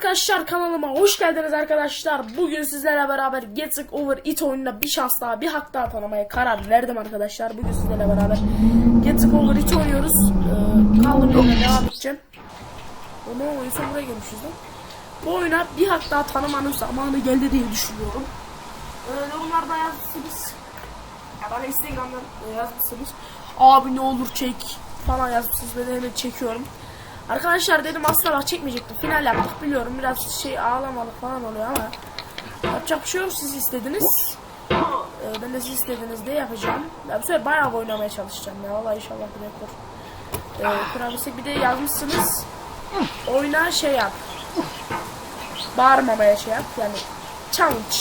arkadaşlar kanalıma hoş geldiniz arkadaşlar. Bugün sizlerle beraber Get Sick Over It oyununa bir şans daha bir hak daha tanımaya karar verdim arkadaşlar. Bugün sizlerle beraber Get Sick Over It oynuyoruz. Ee, kaldığım yerden devam edeceğim. O ne oyunsa buraya gelmişiz lan. Bu oyuna bir hak daha tanımanın zamanı geldi diye düşünüyorum. Ee, yorumlarda yazmışsınız. Ya bana Instagram'dan yazmışsınız. Abi ne olur çek falan yazmışsınız. Ben hemen çekiyorum. Arkadaşlar dedim aslında bak çekmeyecektim. Final yaptık biliyorum. Biraz şey ağlamalık falan oluyor ama yapacak bir şey yok. Siz istediniz. Ee, ben de siz istediniz diye yapacağım. Ya bu sefer bayağı oynamaya çalışacağım ya. Vallahi inşallah bir rekor. Ee, kurabilsek bir de yazmışsınız. Oyna şey yap. Bağırmamaya şey yap. Yani challenge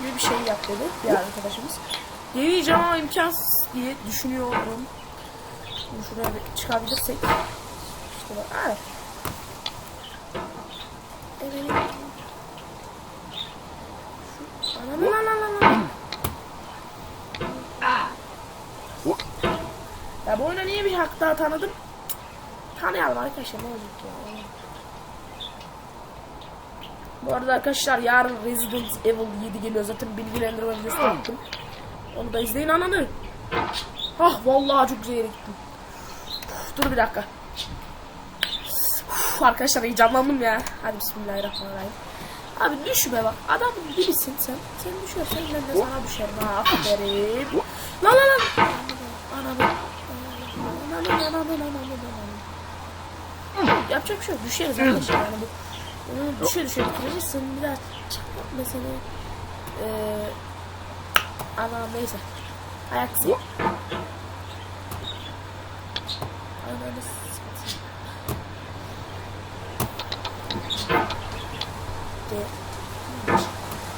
gibi bir şey yap dedi bir arkadaşımız. Deneyeceğim ama imkansız diye düşünüyorum. Şuraya çıkabilirsek. Evet. Şu- Anam lan lan. Ya bu oyuna niye bir hak daha tanıdım? Tanıyalım arkadaşlar ne olacak ya. Bu arada arkadaşlar yarın Resident Evil 7 geliyor zaten bilgilendirme videosu attım. Onu da izleyin ananı. Ah vallahi çok güzel yere gittim. Dur bir dakika. Uf, arkadaşlar heyecanlandım ya. Hadi bismillahirrahmanirrahim. Abi düşme bak. Adam gibisin sen. Sen düşersen ben de sana düşerim ha. Aferin. Lan lan lan. Anam. Anam, anam, anam, anam, anam. Yapacak bir şey yok. Düşeriz arkadaşlar yani bu. Düşe düşe bitiririz. Sen bir daha çarpma mesela. Eee Ana neyse. Ayak sil. Ananı satayım. De.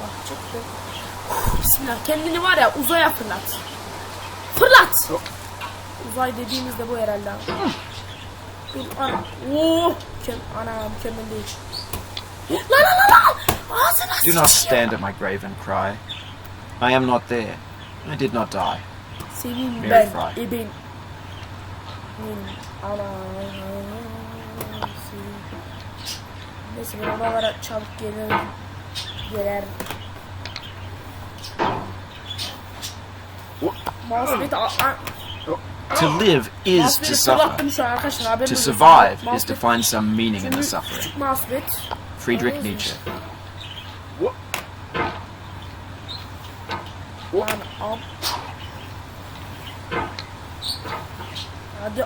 Bak çıktı. Bismillah kendini var ya uzaya fırlat. Fırlat. Uzay dediğimizde bu herhalde. Dur ana. Oo. Kem ana mükemmel değil. Lan lan lan lan. Ağzına Do not stand at my grave and cry. I am not there. I did not die. Senin ben eben. Ana. Neyse ben çabuk. Gelir. To live is to suffer. To survive is to find some meaning in the suffering. Friedrich Nietzsche. Hadi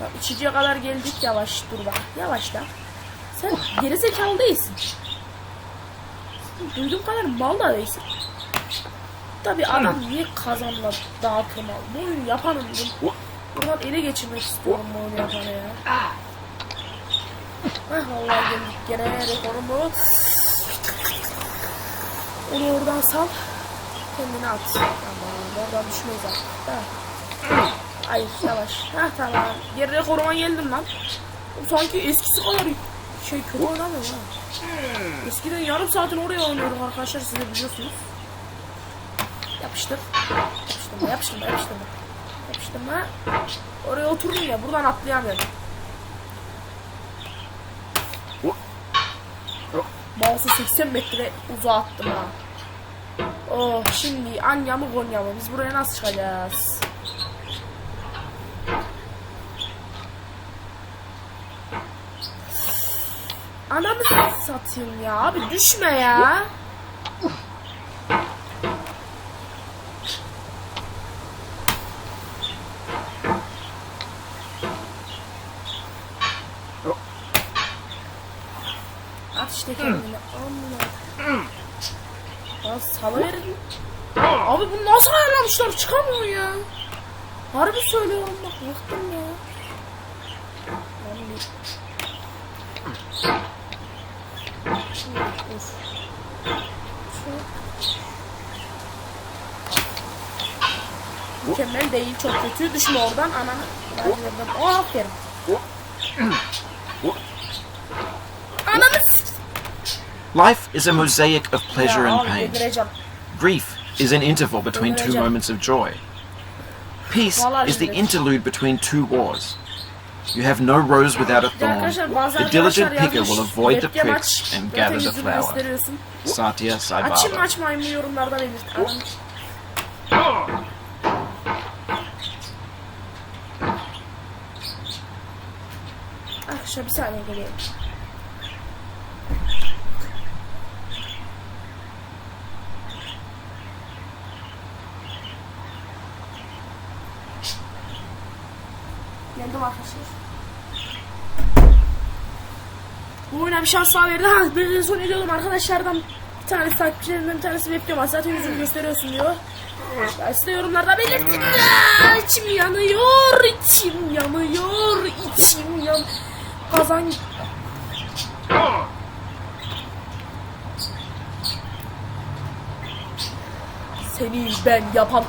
Ya içiciye kadar geldik yavaş dur bak yavaşla. Sen gerizekalı değilsin. Duyduğum kadar mal da değilsin. Tabi adam niye kazanla dağıtım al. Bu oyunu yapanın bunu buradan ele geçirmek istiyorum bu oyunu yapanı ya. Ah vallahi geldik gene rekorumu. Onu oradan sal. Kendini at. Tamam oradan düşmeyiz artık. Ha. Hayır yavaş. Ha tamam. Geri rekoruma geldim lan. Sanki eskisi kadar şey kötü oynamıyorum ha. Eskiden yarım saatin oraya oynuyorduk arkadaşlar siz de biliyorsunuz. Yapıştır. Yapıştırma yapıştırma yapıştırma. Yapıştırma. Oraya oturdum ya buradan atlayamıyorum. Mouse'u 80 metre uzağa attım ha. Oh şimdi Anya mı Gonya mı? Biz buraya nasıl çıkacağız? Ananı satayım ya abi düşme ya. At işte. Amma. Ya. Abi bunu nasıl ayarlamışlar? Çıkamıyor ya. Harbi söylüyorum bak bıktım Mükemmel değil çok kötü. Düşme oradan ananı. Oh, aferin. Ananı Life is a mosaic of pleasure Ya and pain. Grief is an interval between two moments of joy. Peace is the interlude between two wars. You have no rose without a Bir de arkadaşlar bazı thorn. The diligent picker will avoid the webcam pricks and gather the yüzünü flower. Satya Açayım Saibaba. Arkadaşlar bir saniye geliyorum. Geldim arkadaşlar. Bu oyuna bir şans daha verdi. Ha, bir son ediyordum arkadaşlardan bir tanesi takipçilerinden bir tanesi webcam var. Zaten yüzünü gösteriyorsun diyor. Ben size yorumlarda belirtin. İçim yanıyor, içim yanıyor, içim yan. Kazan. Seni ben yapan.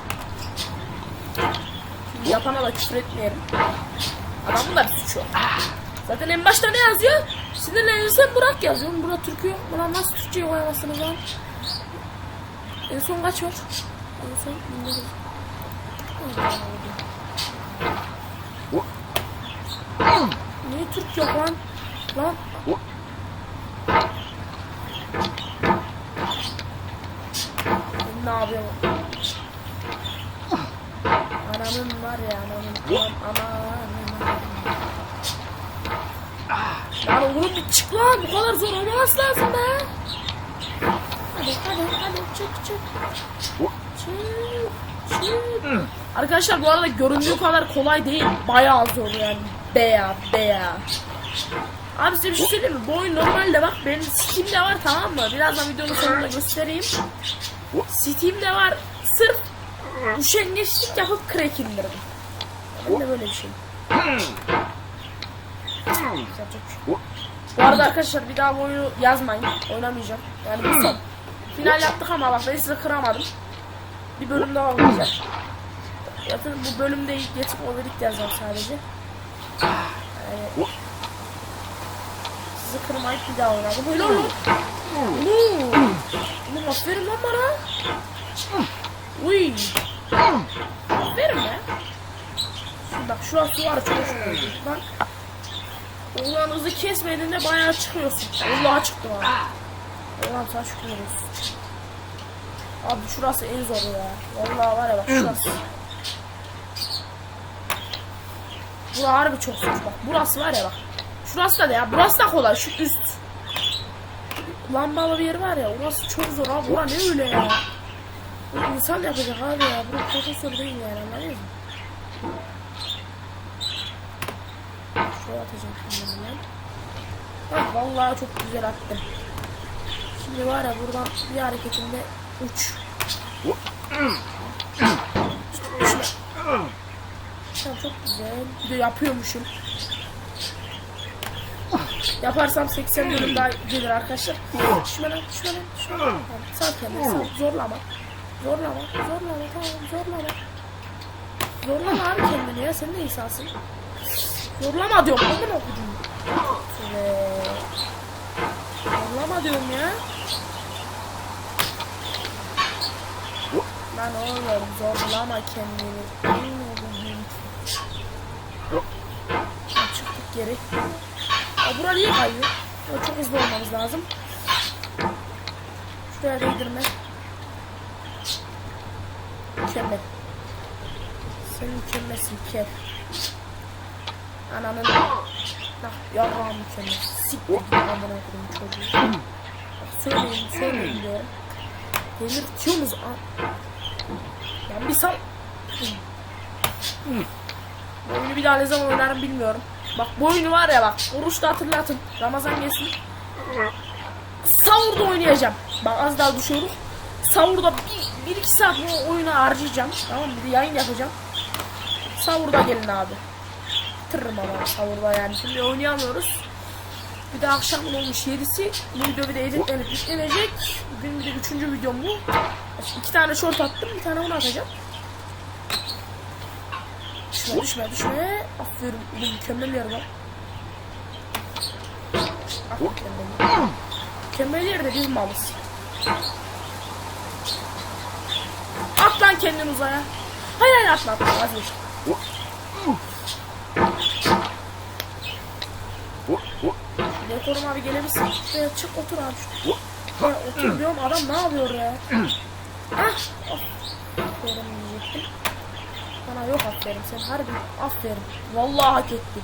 Yapana da küfür etmeyelim. Adamın da bir suçu. Zaten en başta ne yazıyor? Sinirlenirsen Burak yazıyor. Burak Türk'ü yok. Ulan nasıl Türkçe'ye koyamazsınız lan? En son kaç var? En son 1900. Niye Türk yok lan? Lan. Ne yapıyorum? Ananın var ya ananın. Lan ananın. Lan oğlum bir çık lan. Bu kadar zor olmaması lazım be. Hadi hadi hadi çık çık. Çık çık. Arkadaşlar bu arada göründüğü kadar kolay değil. Bayağı zor yani. Beya beya. Abi size bir şey söyleyeyim mi? Bu oyun normalde bak benim Steam'de var tamam mı? Birazdan videonun sonunda göstereyim. Steam'de var. Sırf üşengeçlik yapıp crack indirdim. Ben de böyle bir şey. Bu arada arkadaşlar bir daha bu oyunu yazmayın. Oynamayacağım. Yani bu son. Final yaptık ama bak ben size kıramadım. Bir bölüm daha oynayacağım. Zaten bu bölümde geçip overit yazacağım sadece. Yani sizi kırmayıp bir daha oynadım. Öyle olur. Oğlum. Aferin lan bana. Uy. Aferin be. Şu bak şurası var çok gidiyor. Bak. Ulan hızı kesmediğinde bayağı çıkıyorsun. Vallahi çıktım abi. Ulan sana şükür olsun. Abi şurası en zoru ya. Vallahi var ya bak şurası. Bura harbi çok zor bak. Burası var ya bak. Şurası da ya? Burası da kolay. Şu üst. Lambalı bir yer var ya. Orası çok zor abi. Bura ne öyle ya? Bu insan yapacak abi ya. Bu profesör değil yani anladınız mı? Şuraya atacağım şimdi ben. Bak vallahi çok güzel attım. Şimdi var ya buradan bir hareketinde uç. Uçma. Tamam çok güzel. Bir de yapıyormuşum. Yaparsam 80 bölüm daha gelir arkadaşlar. Düşme lan, düşme lan, düşme lan. Sal kendini, sal. Zorlama. Zorlama, zorlama, tamam, zorlama. Zorlama abi kendini ya, sen de insansın. Zorlama diyorum, aman okudum. Evet. Zorlama diyorum ya. Lan oğlum zorlama kendini. Geri. Ya bura niye kayıyor? Ya çok hızlı olmamız lazım. Şuraya değdirme. Mükemmel. Sen mükemmelsin kel. Ananın... Nah, yarrağım mükemmel. Siktir git amına koyayım çocuğu. Bak söyleyin, söyleyin diyorum. Delirtiyorsunuz an. Lan bir sal. Oyunu bir daha ne zaman oynarım bilmiyorum. Bak bu oyunu var ya bak. Oruçta hatırlatın. Ramazan gelsin. Sahurda oynayacağım. Bak az daha düşüyoruz. Sahurda bir, bir iki saat bu oyunu harcayacağım. Tamam? Bir de yayın yapacağım. Sahurda gelin abi. Bitiririm ama sahurda yani. Şimdi oynayamıyoruz. Bir de akşamın olmuş 7'si. Bu video bir de editlenip yüklenecek. Bugün bir de üçüncü videom bu. İki tane short attım. Bir tane onu atacağım. Düşme düşme düşme. Aferin. Bu mükemmel yer lan. Aferin benim. Mükemmel yerde biz malız. At lan kendin uzaya. Hayır hayır atma atma vazgeç. Dekorum abi gelebilirsin. Şuraya çık otur abi. Ha, otur diyorum adam ne yapıyor ya? Ah! Aferin diyecektim. Bana yok aferin sen harbi aferin. Vallahi hak etti.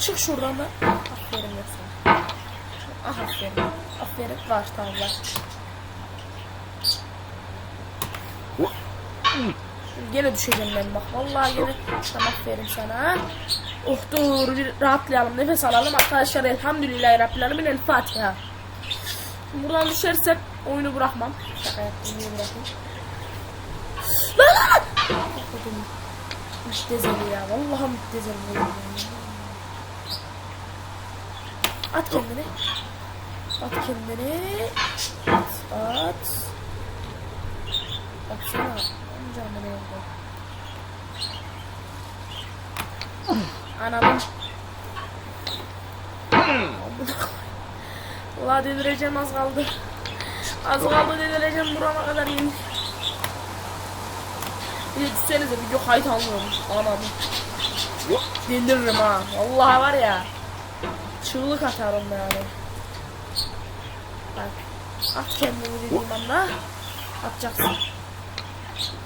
Çık şuradan da. Aferin yok sana. Ah aferin. Aferin var tamam var. Gene düşeceğim ben bak. Vallahi gene. Tamam aferin sana. Oh dur bir rahatlayalım. Nefes alalım arkadaşlar. Elhamdülillahi Rabbil Alemin. El Fatiha. Buradan düşersem oyunu bırakmam. Şaka yaptım. Niye bırakayım? Lan lan Okudum. Müptezeli ya. Vallahi müptezeli ya. At kendini. At kendini. At. At. Atsana. Amca amına oldu. Anladım. Valla delireceğim az kaldı. Az kaldı delireceğim burama kadar yemin. Bir de düşsenize video kayıt almıyormuş. Anladım. Deliririm ha. Vallahi var ya. Çığlık atarım yani. Bak. At kendini dediğim anda. Atacaksın.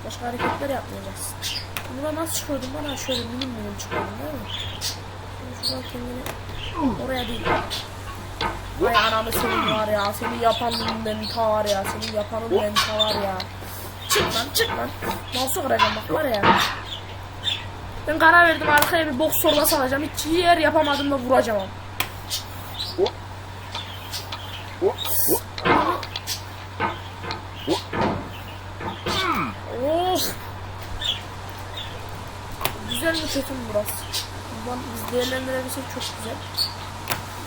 Başka hareketler yapmayacaksın. Ben nasıl çıkıyordum bana şöyle milim milim çıkıyordum değil mi? Şimdi şuradan kendini oraya değil. Vay anamı senin var ya. Senin yapanın menta var ya. Senin yapanın menta var ya. Çık lan çık lan. Mouse'u kıracağım bak var ya. Ben karar verdim arkaya bir boks sorbası alacağım. Hiç yer yapamadım da vuracağım. Of. Güzel mi kötü mü burası? Buradan biz değerlendirebilsek çok güzel.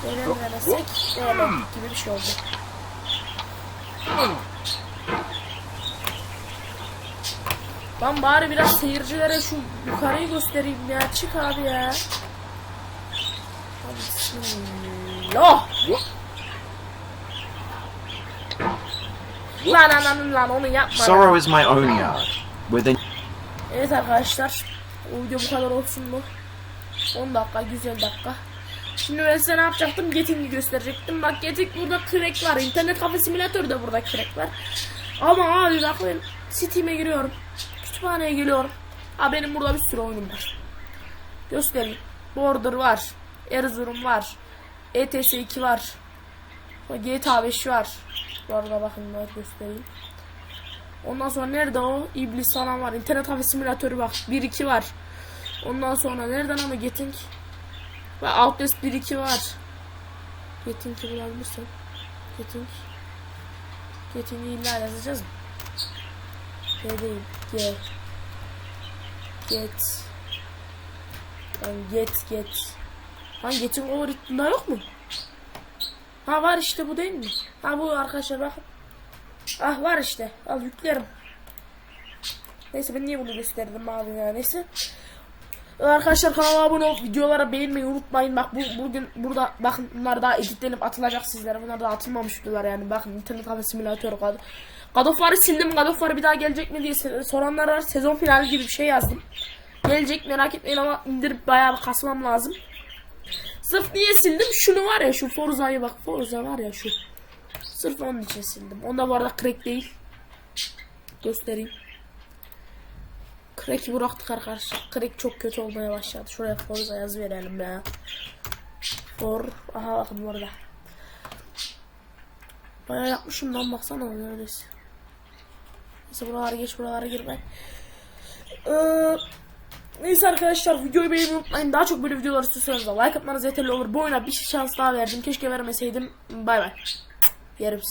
Değerlendiremezsek değerlendik gibi bir şey oldu. Ben bari biraz seyircilere şu yukarıyı göstereyim ya. Çık abi ya. Bismillah. Lan ananın lan onu yapma. lan. Sorrow is my own yard. Within Evet arkadaşlar. O video bu kadar olsun mu? 10 dakika, güzel dakika. Şimdi ben size ne yapacaktım? Geting'i gösterecektim. Bak Geting burada crack var. İnternet kafe simülatörü de burada crack var. Ama abi bak ben Steam'e giriyorum. Kütüphaneye geliyorum. Ha benim burada bir sürü oyunum var. Göstereyim. Border var. Erzurum var. ETS 2 var. GTA 5 var. Bu arada bakın ben göstereyim. Ondan sonra nerede o? İblis falan var. İnternet kafe simülatörü bak. 1-2 var. Ondan sonra nereden ama Getting? Ve Outlast 1-2 var. Getting'i bulabilirsin. Getting. Getting'i illa yazacağız mı? G değil. G. Get. Yani get get. Lan Getting over bunda yok mu? Ha var işte bu değil mi? Ha bu arkadaşlar bakın. Ah var işte. Al yüklerim. Neyse ben niye bunu gösterdim abi ya neyse. Arkadaşlar kanala abone olup videolara beğenmeyi unutmayın. Bak bu bugün burada bakın bunlar daha editlenip atılacak sizlere. Bunlar da atılmamış videolar yani. Bakın internet kafe simülatörü God. God of War'ı sildim. God of War bir daha gelecek mi diye soranlar var. Sezon finali gibi bir şey yazdım. Gelecek merak etmeyin ama indirip bayağı bir kasmam lazım. Sırf niye sildim? Şunu var ya şu Forza'yı bak. Forza var ya şu. Sırf onun için sildim. Onda bu arada crack değil. Göstereyim. Crack'i bıraktık arkadaşlar. Crack çok kötü olmaya başladı. Şuraya Forza yaz verelim ya. For. Aha bakın burada. Bayağı yapmışım lan baksana neredeyse. Neyse buralara geç buralara girme. Ee, neyse arkadaşlar videoyu beğenmeyi unutmayın. Daha çok böyle videolar istiyorsanız da like atmanız yeterli olur. Bu oyuna bir şans daha verdim. Keşke vermeseydim. Bay bay. Yerim.